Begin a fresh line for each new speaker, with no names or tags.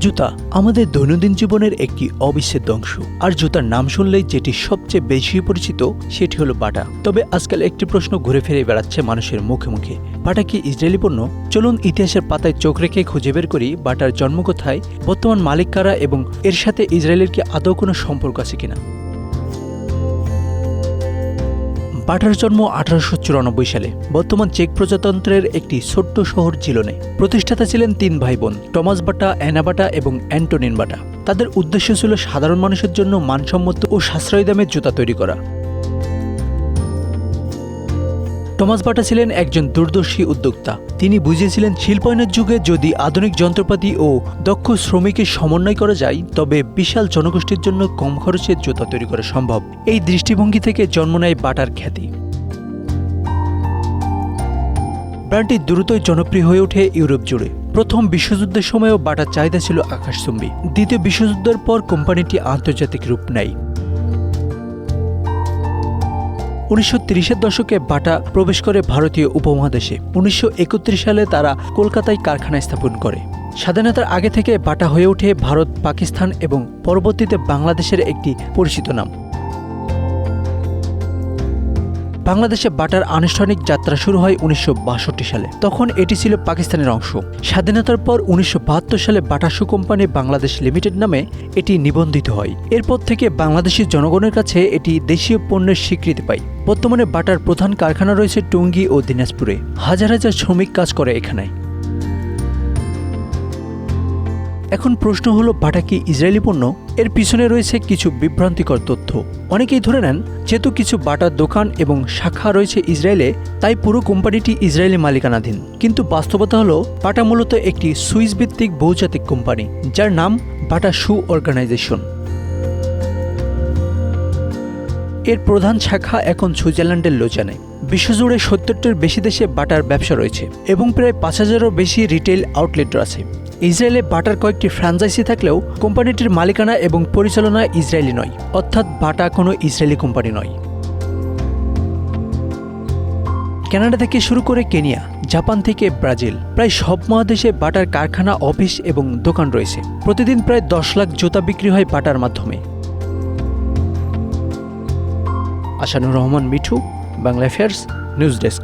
জুতা আমাদের দৈনন্দিন জীবনের একটি অবিচ্ছেদ্য অংশ। আর জুতার নাম শুনলেই যেটি সবচেয়ে বেশি পরিচিত, সেটি হলো বাটা তবে আজকাল একটি প্রশ্ন ঘুরে ফিরে বেড়াচ্ছে মানুষের মুখে মুখে। বাটা কি ইসরায়েলি পণ্য? চলুন ইতিহাসের পাতায় চোখ রেখে খুঁজে বের করি বাটার জন্ম কোথায়, বর্তমান মালিক কারা এবং এর সাথে ইসরায়েলের কি আদৌ কোনো সম্পর্ক আছে কিনা। বাটার জন্ম আঠারোশো চুরানব্বই সালে। বর্তমান চেক প্রজাতন্ত্রের একটি ছোট্ট শহর জিলোনে প্রতিষ্ঠাতা ছিলেন তিন ভাই বোন টমাস বাটা অ্যানাবাটা এবং অ্যান্টোনিন বাটা। তাদের উদ্দেশ্য ছিল সাধারণ মানুষের জন্য মানসম্মত ও সাশ্রয়ী দামের জুতা তৈরি করা। টমাস বাটা ছিলেন একজন দূরদর্শী উদ্যোক্তা। তিনি বুঝিয়েছিলেন, শিল্পায়নের যুগে যদি আধুনিক যন্ত্রপাতি ও দক্ষ শ্রমিকের সমন্বয় করা যায়, তবে বিশাল জনগোষ্ঠীর জন্য কম খরচে জুতা তৈরি করা সম্ভব। এই দৃষ্টিভঙ্গি থেকে জন্ম নেয় বাটার খ্যাতি। ব্র্যান্ডটি দ্রুতই জনপ্রিয় হয়ে ওঠে ইউরোপ জুড়ে। প্রথম বিশ্বযুদ্ধের সময়ও বাটার চাহিদা ছিল আকাশচুম্বী। দ্বিতীয় বিশ্বযুদ্ধের পর কোম্পানিটি আন্তর্জাতিক রূপ নেয়। উনিশশো দশকে বাটা প্রবেশ করে ভারতীয় উপমহাদেশে। উনিশশো একত্রিশ সালে তারা কলকাতায় কারখানা স্থাপন করে। স্বাধীনতার আগে থেকে বাটা হয়ে ওঠে ভারত, পাকিস্তান এবং পরবর্তীতে বাংলাদেশের একটি পরিচিত নাম। বাংলাদেশে বাটার আনুষ্ঠানিক যাত্রা শুরু হয় উনিশশো বাষট্টি সালে। তখন এটি ছিল পাকিস্তানের অংশ। স্বাধীনতার পর উনিশশো বাহাত্তর সালে বাটা সু কোম্পানি বাংলাদেশ লিমিটেড নামে এটি নিবন্ধিত হয়। এরপর থেকে বাংলাদেশি জনগণের কাছে এটি দেশীয় পণ্যের স্বীকৃতি পায়। বর্তমানে বাটার প্রধান কারখানা রয়েছে টুঙ্গি ও দিনাজপুরে। হাজার হাজার শ্রমিক কাজ করে এখানে। এখন প্রশ্ন হলো, বাটা কি ইসরায়েলি পণ্য? এর পিছনে রয়েছে কিছু বিভ্রান্তিকর তথ্য। অনেকেই ধরে নেন, যেহেতু কিছু বাটার দোকান এবং শাখা রয়েছে ইসরায়েলে, তাই পুরো কোম্পানিটি ইসরায়েলি মালিকানাধীন। কিন্তু বাস্তবতা হলো, বাটা মূলত একটি সুইস ভিত্তিক বহুজাতিক কোম্পানি, যার নাম বাটা শু অর্গানাইজেশন। এর প্রধান শাখা এখন সুইজারল্যান্ডের লোচানে বিশ্বজুড়ে সত্তরটির বেশি দেশে বাটার ব্যবসা রয়েছে এবং প্রায় পাঁচ হাজারও বেশি রিটেল আউটলেট আছে। ইসরায়েলে বাটার কয়েকটি ফ্র্যাঞ্চাইজি থাকলেও কোম্পানিটির মালিকানা এবং পরিচালনা ইসরায়েলি নয়, অর্থাৎ বাটা কোনো ইসরায়েলি কোম্পানি নয়। কানাডা থেকে শুরু করে কেনিয়া, জাপান থেকে ব্রাজিল, প্রায় সব মহাদেশে বাটার কারখানা, অফিস এবং দোকান রয়েছে। প্রতিদিন প্রায় দশ লাখ জুতা বিক্রি হয় বাটার মাধ্যমে। Ashanur Rahman, Mithu, Bangla affairs news desk.